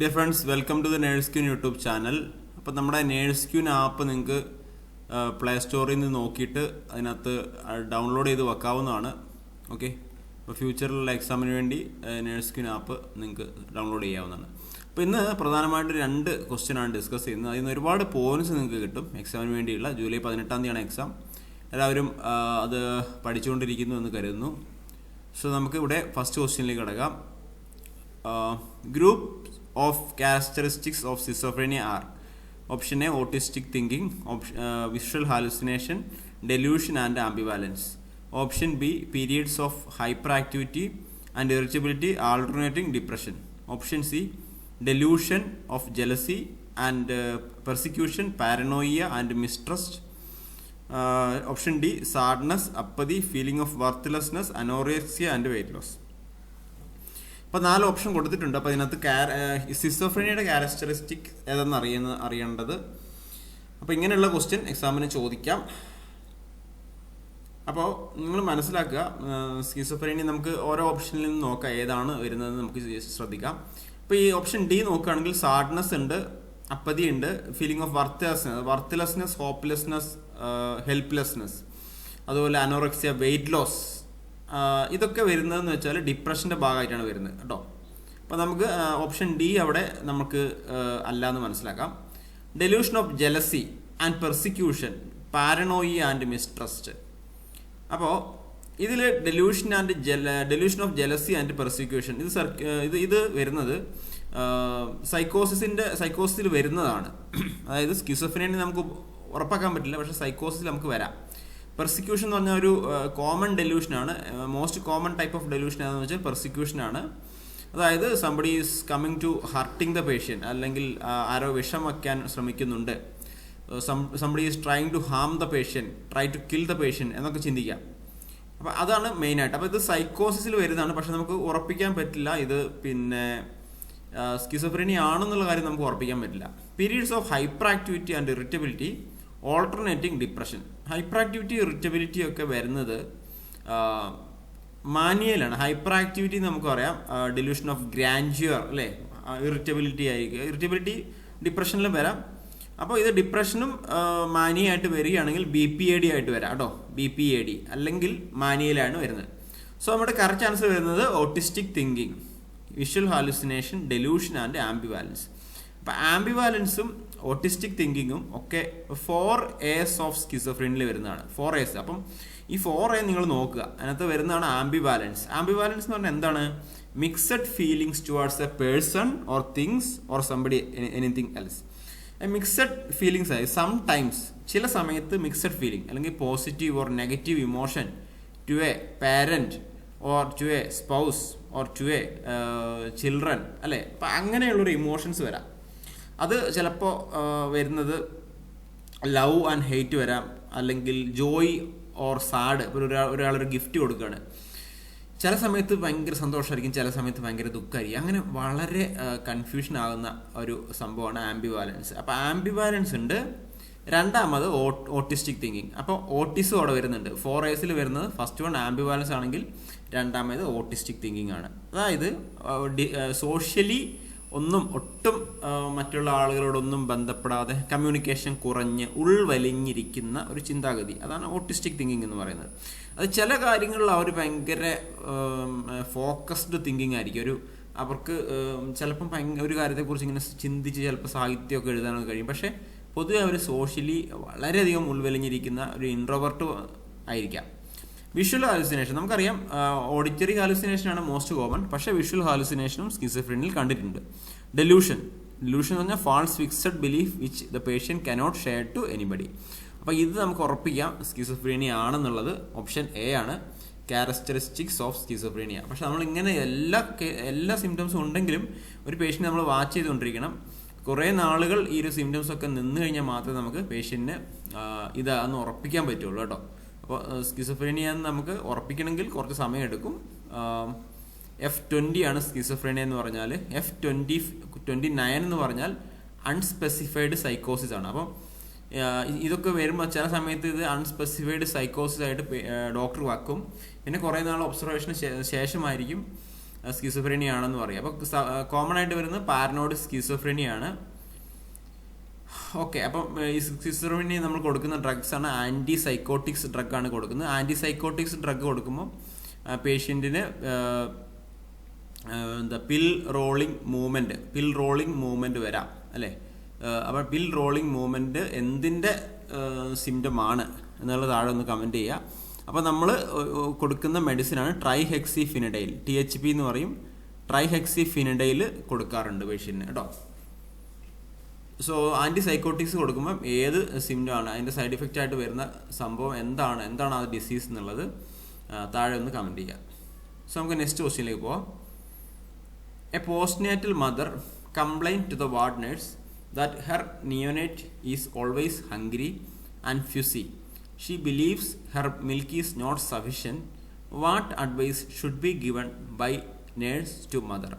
Dear friends welcome to the nurse queen YouTube channel അപ്പോൾ നമ്മുടെ nurse queen app നിങ്ങൾക്ക് play സ്റ്റോറിൽ നിന്ന് നോക്കിയിട്ട് അതിനകത്ത് ഡൗൺലോഡ് ചെയ്ത് വെക്കാവുന്നതാണ് ഓക്കെ അപ്പോൾ ഫ്യൂച്ചറിലുള്ള എക്സാമിന് വേണ്ടി നേഴ്സ് ക്യൂൻ ആപ്പ് നിങ്ങൾക്ക് ഡൗൺലോഡ് ചെയ്യാവുന്നതാണ് അപ്പോൾ ഇന്ന് പ്രധാനമായിട്ട് രണ്ട് ക്വസ്റ്റ്യനാണ് ഡിസ്കസ് ചെയ്യുന്നത് അതിൽ നിന്ന് ഒരുപാട് പോയിൻറ്റ്സ് നിങ്ങൾക്ക് കിട്ടും എക്സാമിന് വേണ്ടിയുള്ള ജൂലൈ പതിനെട്ടാം തീയതിയാണ് എക്സാം എല്ലാവരും അത് പഠിച്ചുകൊണ്ടിരിക്കുന്നു എന്ന് കരുതുന്നു സോ നമുക്കിവിടെ ഫസ്റ്റ് ക്വസ്റ്റ്യനിലേക്ക് കിടക്കാം group of characteristics of schizophrenia are: option A, autistic thinking, uh, visual hallucination, delusion and ambivalence. Option B, periods of hyperactivity and irritability alternating depression. Option C, delusion of jealousy and uh, persecution, paranoia and mistrust. Uh, option D, sadness, apathy, feeling of worthlessness, anorexia and weight loss. അപ്പോൾ നാല് option കൊടുത്തിട്ടുണ്ട് അപ്പോൾ ഇതിനകത്ത് കാര characteristic ഏതെന്ന് അറിയുന്ന അറിയേണ്ടത് അപ്പോൾ ഇങ്ങനെയുള്ള ക്വസ്റ്റ്യൻ എക്സാമിന് ചോദിക്കാം അപ്പോൾ നിങ്ങൾ മനസ്സിലാക്കുക സ്കിസോഫ്രേനി നമുക്ക് ഓരോ ഓപ്ഷനിൽ നിന്ന് നോക്കാം ഏതാണ് വരുന്നത് നമുക്ക് ശ്രദ്ധിക്കാം അപ്പോൾ ഈ ഓപ്ഷൻ ഡി നോക്കുകയാണെങ്കിൽ സാഡ്നെസ് ഉണ്ട് അപ്പതി ഉണ്ട് feeling of worthless worthlessness hopelessness helplessness അതുപോലെ അനോറക്സിയ വെയിറ്റ് ലോസ് ഇതൊക്കെ വരുന്നതെന്ന് വെച്ചാൽ ഡിപ്രഷൻ്റെ ഭാഗമായിട്ടാണ് വരുന്നത് കേട്ടോ അപ്പോൾ നമുക്ക് ഓപ്ഷൻ ഡി അവിടെ നമുക്ക് അല്ല എന്ന് മനസ്സിലാക്കാം delusion of jealousy and persecution paranoia and mistrust അപ്പോൾ ഇതിൽ ഡെലൂഷൻ ആൻഡ് ജല delusion of jealousy and persecution ഇത് ഇത് ഇത് വരുന്നത് സൈക്കോസിസിൻ്റെ സൈക്കോസിൽ വരുന്നതാണ് അതായത് സ്കിസോഫിനെ നമുക്ക് ഉറപ്പാക്കാൻ പറ്റില്ല പക്ഷേ സൈക്കോസിൽ നമുക്ക് വരാം പെർസിക്യൂഷൻ എന്ന് പറഞ്ഞ ഒരു കോമൺ ആണ് most common type of delusion ഏതാണെന്ന് വെച്ചാൽ പെർസിക്യൂഷനാണ് അതായത് somebody is coming to hurting the patient അല്ലെങ്കിൽ ആരോ വിഷം വയ്ക്കാൻ ശ്രമിക്കുന്നുണ്ട് somebody is trying to harm the patient try to kill the patient എന്നൊക്കെ ചിന്തിക്കാം അപ്പോൾ അതാണ് മെയിനായിട്ട് അപ്പോൾ ഇത് സൈക്കോസിൽ വരുന്നതാണ് പക്ഷെ നമുക്ക് ഉറപ്പിക്കാൻ പറ്റില്ല ഇത് പിന്നെ സ്കിസോഫ്രീനി ആണെന്നുള്ള കാര്യം നമുക്ക് ഉറപ്പിക്കാൻ പറ്റില്ല periods of hyperactivity and irritability alternating depression hyperactivity irritability ഒക്കെ വരുന്നത് മാനിയലാണ് ഹൈപ്പർ ആക്ടിവിറ്റി നമുക്ക് പറയാം ഡിലൂഷൻ ഓഫ് ഗ്രാൻഡ്യുവർ അല്ലേ ഇറിറ്റബിലിറ്റി ആയിരിക്കും ഇറിറ്റബിലിറ്റി ഡിപ്രഷനിലും വരാം അപ്പോൾ ഇത് ഡിപ്രഷനും ആയിട്ട് വരികയാണെങ്കിൽ ബി പി എ ഡി ആയിട്ട് വരാം കേട്ടോ ബി പി എ ഡി അല്ലെങ്കിൽ മാനിയയിലാണ് വരുന്നത് സോ നമ്മുടെ കറക്റ്റ് ആൻസർ വരുന്നത് autistic thinking visual hallucination delusion and ambivalence അപ്പം ആംബിവാലൻസും ഓട്ടിസ്റ്റിക് തിങ്കിങ്ങും ഒക്കെ ഫോർ എസ് ഓഫ് ഫ്രണ്ടിൽ വരുന്നതാണ് ഫോർ എസ് അപ്പം ഈ ഫോർ എ നിങ്ങൾ നോക്കുക അതിനകത്ത് വരുന്നതാണ് ആംബിവാലൻസ് ആംബിവാലൻസ് എന്ന് പറഞ്ഞാൽ എന്താണ് mixed feelings towards a person or things or somebody anything else mixed feelings ആയി സം ടൈംസ് ചില സമയത്ത് മിക്സഡ് ഫീലിംഗ് അല്ലെങ്കിൽ positive or negative emotion to a parent or to a spouse or to a children അല്ലേ അപ്പം അങ്ങനെയുള്ളൊരു emotions വരാം അത് ചിലപ്പോൾ വരുന്നത് ലവ് ആൻഡ് ഹെയ്റ്റ് വരാം അല്ലെങ്കിൽ ജോയ് ഓർ സാഡ് ഇപ്പോൾ ഒരാൾ ഒരാളൊരു ഗിഫ്റ്റ് കൊടുക്കുകയാണ് ചില സമയത്ത് ഭയങ്കര സന്തോഷമായിരിക്കും ചില സമയത്ത് ഭയങ്കര ദുഃഖമായിരിക്കും അങ്ങനെ വളരെ കൺഫ്യൂഷൻ ആകുന്ന ഒരു സംഭവമാണ് ആംബി ബാലൻസ് അപ്പോൾ ആംബി ഉണ്ട് രണ്ടാമത് ഓട്ടിസ്റ്റിക് തിങ്കിങ് അപ്പോൾ ഓട്ടിസും അവിടെ വരുന്നുണ്ട് ഫോർ എയ്സിൽ വരുന്നത് ഫസ്റ്റ് വൺ ആംബി ആണെങ്കിൽ രണ്ടാമത് ഓട്ടിസ്റ്റിക് തിങ്കിങ് ആണ് അതായത് സോഷ്യലി ഒന്നും ഒട്ടും മറ്റുള്ള ആളുകളോടൊന്നും ബന്ധപ്പെടാതെ കമ്മ്യൂണിക്കേഷൻ കുറഞ്ഞ് ഉൾവലിഞ്ഞിരിക്കുന്ന ഒരു ചിന്താഗതി അതാണ് ഓട്ടിസ്റ്റിക് തിങ്കിങ് എന്ന് പറയുന്നത് അത് ചില കാര്യങ്ങളിൽ അവർ ഭയങ്കര ഫോക്കസ്ഡ് തിങ്കിങ് ആയിരിക്കും ഒരു അവർക്ക് ചിലപ്പം ഭയങ്കര ഒരു കാര്യത്തെക്കുറിച്ച് ഇങ്ങനെ ചിന്തിച്ച് ചിലപ്പോൾ സാഹിത്യമൊക്കെ എഴുതാനൊക്കെ കഴിയും പക്ഷേ പൊതുവെ അവർ സോഷ്യലി വളരെയധികം ഉൾവലിഞ്ഞിരിക്കുന്ന ഒരു ഇൻട്രോവർട്ട് ആയിരിക്കാം വിഷ്വൽ ഹാലുസിനേഷൻ നമുക്കറിയാം ഓഡിറ്ററി ഹാലുസിനേഷൻ ആണ് മോസ്റ്റ് കോമൺ പക്ഷേ വിഷ്വൽ ഹാലുസിനേഷനും സ്കിസഫ്രീനിൽ കണ്ടിട്ടുണ്ട് ഡെലൂഷൻ ഡെലൂഷൻ എന്ന് പറഞ്ഞാൽ false fixed belief which the patient cannot share to anybody അപ്പോൾ ഇത് നമുക്ക് ഉറപ്പിക്കാം സ്കിസഫ്രീനിയ ആണെന്നുള്ളത് ഓപ്ഷൻ എ ആണ് ക്യാരക്ടറിസ്റ്റിക്സ് ഓഫ് സ്കിസോഫ്രീനിയ പക്ഷെ നമ്മൾ ഇങ്ങനെ എല്ലാ എല്ലാ സിംറ്റംസും ഉണ്ടെങ്കിലും ഒരു പേഷ്യൻ്റ് നമ്മൾ വാച്ച് ചെയ്തുകൊണ്ടിരിക്കണം കുറേ നാളുകൾ ഈ ഒരു സിംറ്റംസൊക്കെ നിന്ന് കഴിഞ്ഞാൽ മാത്രമേ നമുക്ക് പേഷ്യൻറ്റിന് ഇതാന്ന് ഉറപ്പിക്കാൻ പറ്റുള്ളൂ കേട്ടോ അപ്പോൾ എന്ന് നമുക്ക് ഉറപ്പിക്കണമെങ്കിൽ കുറച്ച് സമയം എടുക്കും എഫ് ട്വൻ്റി ആണ് സ്കിസഫ്രീനിയ എന്ന് പറഞ്ഞാൽ എഫ് ട്വൻ്റി ട്വൻ്റി നയൻ എന്ന് പറഞ്ഞാൽ അൺസ്പെസിഫൈഡ് സൈക്കോസിസ് ആണ് അപ്പം ഇതൊക്കെ വരുമ്പോൾ ചില സമയത്ത് ഇത് അൺസ്പെസിഫൈഡ് സൈക്കോസിസ് ആയിട്ട് ഡോക്ടർ വാക്കും പിന്നെ കുറേ നാൾ ഒബ്സർവേഷന് ശേഷമായിരിക്കും സ്കിസോഫ്രേനിയ ആണെന്ന് പറയും അപ്പോൾ കോമൺ ആയിട്ട് വരുന്നത് പാരനോഡ് സ്കിസോഫ്രേനിയ ആണ് ഓക്കെ അപ്പം ഈ സിസിറോവിന് നമ്മൾ കൊടുക്കുന്ന ഡ്രഗ്സ് ആണ് ആൻറ്റി സൈക്കോട്ടിക്സ് ഡ്രഗ് ആണ് കൊടുക്കുന്നത് ആൻറ്റി സൈക്കോട്ടിക്സ് ഡ്രഗ് കൊടുക്കുമ്പോൾ പേഷ്യൻറ്റിന് എന്താ pill rolling movement pill rolling movement വരാം അല്ലേ അപ്പോൾ പിൽ റോളിംഗ് മൂവ്മെൻറ്റ് എന്തിൻ്റെ സിംറ്റമാണ് എന്നുള്ള താഴെ ഒന്ന് കമൻറ്റ് ചെയ്യുക അപ്പോൾ നമ്മൾ കൊടുക്കുന്ന മെഡിസിനാണ് tri hexy T H P എന്ന് പറയും ട്രൈ ഹെക്സി കൊടുക്കാറുണ്ട് പേഷ്യൻറ്റിന് കേട്ടോ സോ ആൻറ്റി സൈക്കോട്ടിക്സ് കൊടുക്കുമ്പം ഏത് സിംറ്റം ആണ് അതിൻ്റെ സൈഡ് എഫക്റ്റ് ആയിട്ട് വരുന്ന സംഭവം എന്താണ് എന്താണ് ആ ഡിസീസ് എന്നുള്ളത് താഴെ ഒന്ന് കമൻറ്റ് ചെയ്യാം സോ നമുക്ക് നെക്സ്റ്റ് ക്വസ്റ്റ്യനിലേക്ക് പോവാം a postnatal mother complaint to the ward nurse that her neonate is always hungry and fussy she believes her milk is not sufficient what advice should be given by nurse to mother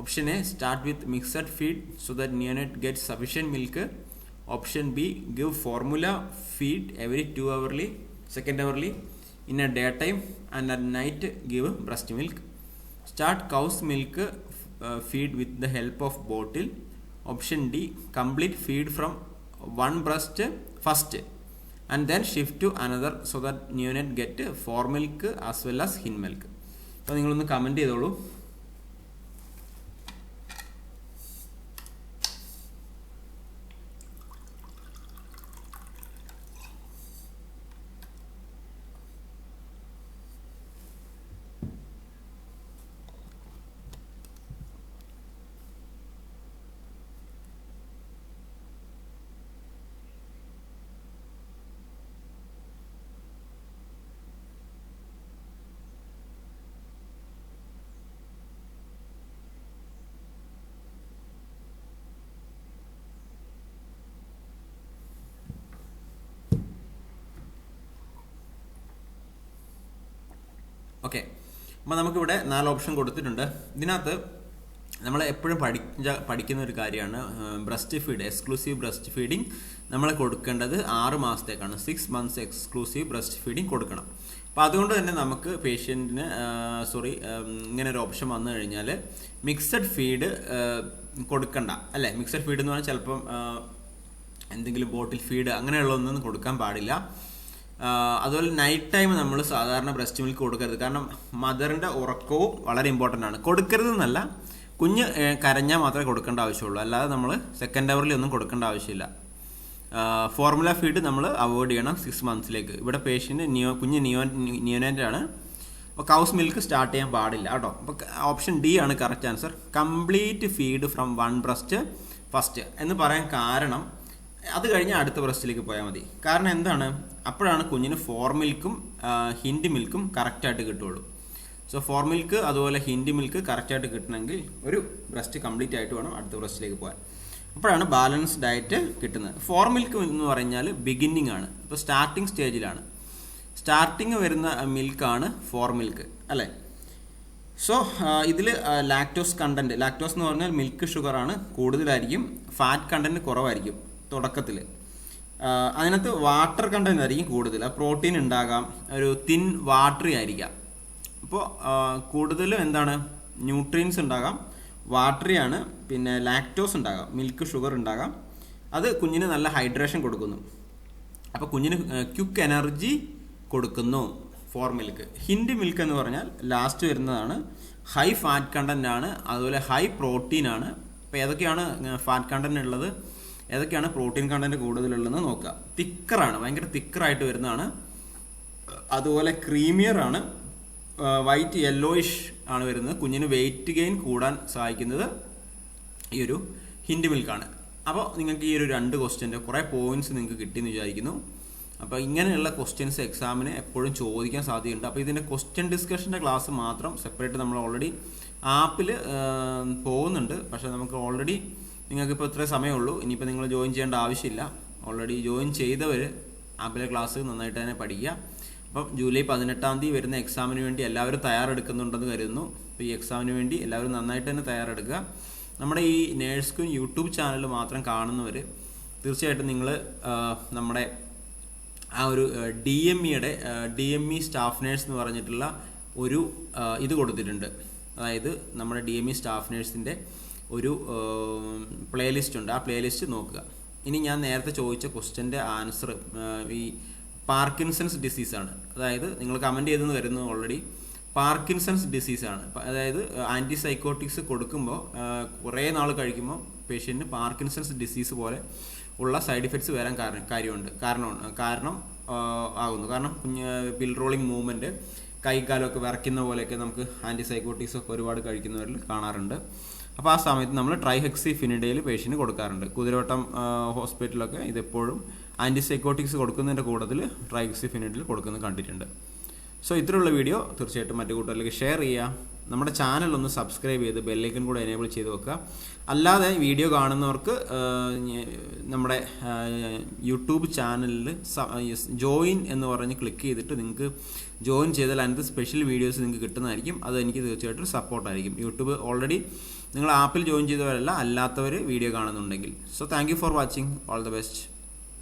option A start with mixed feed so that neonate get sufficient milk option B give formula feed every two hourly second hourly in a day time and at night give breast milk start cow's milk feed with the help of bottle option D complete feed from one breast first and then shift to another so that neonate get fore milk as well as hind milk അപ്പോൾ നിങ്ങളൊന്ന് comment ചെയ്തോളൂ okay അപ്പം നമുക്കിവിടെ നാല് option കൊടുത്തിട്ടുണ്ട് ഇതിനകത്ത് നമ്മൾ എപ്പോഴും പഠിച്ച പഠിക്കുന്ന ഒരു കാര്യമാണ് breast feed exclusive breast feeding നമ്മൾ കൊടുക്കേണ്ടത് ആറ് മാസത്തേക്കാണ് six months exclusive breast feeding കൊടുക്കണം അപ്പോൾ അതുകൊണ്ട് തന്നെ നമുക്ക് പേഷ്യൻറ്റിന് സോറി ഇങ്ങനെ ഒരു ഓപ്ഷൻ വന്നു കഴിഞ്ഞാൽ മിക്സഡ് ഫീഡ് കൊടുക്കണ്ട അല്ലേ മിക്സഡ് ഫീഡ് എന്ന് പറഞ്ഞാൽ ചിലപ്പം എന്തെങ്കിലും ബോട്ടിൽ ഫീഡ് അങ്ങനെയുള്ളതൊന്നും കൊടുക്കാൻ പാടില്ല അതുപോലെ നൈറ്റ് ടൈം നമ്മൾ സാധാരണ ബ്രസ്റ്റ് മിൽക്ക് കൊടുക്കരുത് കാരണം മദറിൻ്റെ ഉറക്കവും വളരെ ഇമ്പോർട്ടൻ്റ് ആണ് കൊടുക്കരുത് എന്നല്ല കുഞ്ഞ് കരഞ്ഞാൽ മാത്രമേ കൊടുക്കേണ്ട ആവശ്യമുള്ളൂ അല്ലാതെ നമ്മൾ സെക്കൻഡ് ഒന്നും കൊടുക്കേണ്ട ആവശ്യമില്ല ഫോർമുല ഫീഡ് നമ്മൾ അവോയ്ഡ് ചെയ്യണം സിക്സ് മന്ത്സിലേക്ക് ഇവിടെ പേഷ്യൻ്റ് നിയോ കുഞ്ഞ് നിയോ നിയോനേറ്റ് ആണ് അപ്പോൾ കൗസ് മിൽക്ക് സ്റ്റാർട്ട് ചെയ്യാൻ പാടില്ല കേട്ടോ അപ്പോൾ ഓപ്ഷൻ ഡി ആണ് correct answer complete feed from one breast first എന്ന് പറയാൻ കാരണം അത് കഴിഞ്ഞ് അടുത്ത ബ്രസ്റ്റിലേക്ക് പോയാൽ മതി കാരണം എന്താണ് അപ്പോഴാണ് കുഞ്ഞിന് ഫോർ മിൽക്കും ഹിൻഡ് മിൽക്കും കറക്റ്റായിട്ട് കിട്ടുള്ളൂ സോ ഫോർ മിൽക്ക് അതുപോലെ ഹിൻഡി മിൽക്ക് കറക്റ്റായിട്ട് കിട്ടണമെങ്കിൽ ഒരു ബ്രസ്റ്റ് കംപ്ലീറ്റ് ആയിട്ട് വേണം അടുത്ത ബ്രസ്റ്റിലേക്ക് പോകാൻ അപ്പോഴാണ് ബാലൻസ് ഡയറ്റ് കിട്ടുന്നത് ഫോർ മിൽക്ക് എന്ന് പറഞ്ഞാൽ ബിഗിന്നിങ് ആണ് ഇപ്പോൾ സ്റ്റാർട്ടിങ് സ്റ്റേജിലാണ് സ്റ്റാർട്ടിങ് വരുന്ന മിൽക്കാണ് ഫോർ മിൽക്ക് അല്ലേ സോ ഇതിൽ ലാക്ടോസ് കണ്ടൻറ്റ് ലാക്ടോസ് എന്ന് പറഞ്ഞാൽ മിൽക്ക് ഷുഗറാണ് കൂടുതലായിരിക്കും ഫാറ്റ് കണ്ടൻറ്റ് കുറവായിരിക്കും തുടക്കത്തിൽ അതിനകത്ത് വാട്ടർ കണ്ടന്റ് ആയിരിക്കും കൂടുതൽ പ്രോട്ടീൻ ഉണ്ടാകാം ഒരു തിൻ വാട്ടറി ആയിരിക്കാം അപ്പോൾ കൂടുതലും എന്താണ് ന്യൂട്രിയൻസ് ഉണ്ടാകാം വാട്ടറിയാണ് പിന്നെ ലാക്ടോസ് ഉണ്ടാകാം മിൽക്ക് ഷുഗർ ഉണ്ടാകാം അത് കുഞ്ഞിന് നല്ല ഹൈഡ്രേഷൻ കൊടുക്കുന്നു അപ്പോൾ കുഞ്ഞിന് ക്യുക്ക് എനർജി കൊടുക്കുന്നു ഫോർ മിൽക്ക് ഹിൻഡ് മിൽക്ക് എന്ന് പറഞ്ഞാൽ ലാസ്റ്റ് വരുന്നതാണ് ഹൈ ഫാറ്റ് കണ്ടൻ്റ് ആണ് അതുപോലെ ഹൈ പ്രോട്ടീൻ ആണ് അപ്പോൾ ഏതൊക്കെയാണ് ഫാറ്റ് കണ്ടൻ്റ് ഉള്ളത് ഏതൊക്കെയാണ് പ്രോട്ടീൻ കണ്ടന്റ് കൂടുതലുള്ളതെന്ന് നോക്കുക തിക്കറാണ് ഭയങ്കര തിക്കറായിട്ട് വരുന്നതാണ് അതുപോലെ ക്രീമിയർ ആണ് വൈറ്റ് യെല്ലോയിഷ് ആണ് വരുന്നത് കുഞ്ഞിന് വെയിറ്റ് ഗെയിൻ കൂടാൻ സഹായിക്കുന്നത് ഈ ഒരു ഹിൻഡ് മിൽക്കാണ് അപ്പോൾ നിങ്ങൾക്ക് ഈ ഒരു രണ്ട് ക്വസ്റ്റ്യൻ്റെ കുറേ പോയിന്റ്സ് നിങ്ങൾക്ക് കിട്ടിയെന്ന് വിചാരിക്കുന്നു അപ്പോൾ ഇങ്ങനെയുള്ള ക്വസ്റ്റ്യൻസ് എക്സാമിന് എപ്പോഴും ചോദിക്കാൻ സാധ്യതയുണ്ട് അപ്പോൾ ഇതിൻ്റെ ക്വസ്റ്റ്യൻ ഡിസ്കഷൻ്റെ ക്ലാസ് മാത്രം സെപ്പറേറ്റ് നമ്മൾ ഓൾറെഡി ആപ്പിൽ പോകുന്നുണ്ട് പക്ഷേ നമുക്ക് ഓൾറെഡി നിങ്ങൾക്കിപ്പോൾ ഇത്രേ സമയമുള്ളൂ ഇനിയിപ്പോൾ നിങ്ങൾ ജോയിൻ ചെയ്യേണ്ട ആവശ്യമില്ല ഓൾറെഡി ജോയിൻ ചെയ്തവർ ആപ്പിലെ ക്ലാസ് നന്നായിട്ട് തന്നെ പഠിക്കുക അപ്പം ജൂലൈ പതിനെട്ടാം തീയതി വരുന്ന എക്സാമിന് വേണ്ടി എല്ലാവരും തയ്യാറെടുക്കുന്നുണ്ടെന്ന് കരുതുന്നു അപ്പോൾ ഈ എക്സാമിന് വേണ്ടി എല്ലാവരും നന്നായിട്ട് തന്നെ തയ്യാറെടുക്കുക നമ്മുടെ ഈ നേഴ്സ്ക്കും യൂട്യൂബ് ചാനൽ മാത്രം കാണുന്നവർ തീർച്ചയായിട്ടും നിങ്ങൾ നമ്മുടെ ആ ഒരു ഡി എം ഇയുടെ D M E staff nurse എന്ന് പറഞ്ഞിട്ടുള്ള ഒരു ഇത് കൊടുത്തിട്ടുണ്ട് അതായത് നമ്മുടെ ഡി എം ഇ സ്റ്റാഫ് നേഴ്സിൻ്റെ ഒരു പ്ലേലിസ്റ്റ് ഉണ്ട് ആ പ്ലേലിസ്റ്റ് നോക്കുക ഇനി ഞാൻ നേരത്തെ ചോദിച്ച ക്വസ്റ്റ്യൻ്റെ ആൻസർ ഈ പാർക്കിൻസൺസ് ഡിസീസാണ് അതായത് നിങ്ങൾ കമൻറ്റ് ചെയ്തെന്ന് വരുന്നു ഓൾറെഡി പാർക്കിൻസൺസ് ഡിസീസാണ് അതായത് ആൻറ്റിസൈക്കോട്ടിക്സ് കൊടുക്കുമ്പോൾ കുറേ നാൾ കഴിക്കുമ്പോൾ പേഷ്യൻറ്റിന് പാർക്കിൻസൺസ് ഡിസീസ് പോലെ ഉള്ള സൈഡ് ഇഫക്ട്സ് വരാൻ കാരണം കാര്യമുണ്ട് കാരണം കാരണം ആകുന്നു കാരണം കുഞ്ഞ് പിൽ റോളിംഗ് മൂവ്മെൻറ്റ് കൈകാലമൊക്കെ വിറയ്ക്കുന്ന പോലെയൊക്കെ നമുക്ക് ആൻറ്റിസൈക്കോട്ടിക്സ് ഒക്കെ ഒരുപാട് കഴിക്കുന്നവരിൽ കാണാറുണ്ട് അപ്പോൾ ആ സമയത്ത് നമ്മൾ ട്രൈഹെക്സി ഫിനിഡയിൽ പേഷ്യൻറ്റ് കൊടുക്കാറുണ്ട് കുതിരവട്ടം ഹോസ്പിറ്റലൊക്കെ ഇതെപ്പോഴും ആൻറ്റിസൈക്കോട്ടിക്സ് കൊടുക്കുന്നതിൻ്റെ കൂടുതൽ ട്രൈഹെക്സി ഫിനിഡിൽ കൊടുക്കുന്നത് കണ്ടിട്ടുണ്ട് സോ ഇത്തരമുള്ള വീഡിയോ തീർച്ചയായിട്ടും മറ്റു കൂട്ടരിലേക്ക് ഷെയർ ചെയ്യുക നമ്മുടെ ചാനൽ ഒന്ന് സബ്സ്ക്രൈബ് ചെയ്ത് ബെല്ലൈക്കൻ കൂടെ എനേബിൾ ചെയ്ത് വെക്കുക അല്ലാതെ വീഡിയോ കാണുന്നവർക്ക് നമ്മുടെ യൂട്യൂബ് ചാനലിൽ ജോയിൻ എന്ന് പറഞ്ഞ് ക്ലിക്ക് ചെയ്തിട്ട് നിങ്ങൾക്ക് ജോയിൻ ചെയ്താൽ അതിനകത്ത് സ്പെഷ്യൽ വീഡിയോസ് നിങ്ങൾക്ക് കിട്ടുന്നതായിരിക്കും അത് എനിക്ക് തീർച്ചയായിട്ടും സപ്പോർട്ടായിരിക്കും യൂട്യൂബ് ഓൾറെഡി നിങ്ങൾ ആപ്പിൽ ജോയിൻ ചെയ്തവരല്ല അല്ലാത്തവർ വീഡിയോ കാണുന്നുണ്ടെങ്കിൽ so thank for watching all the best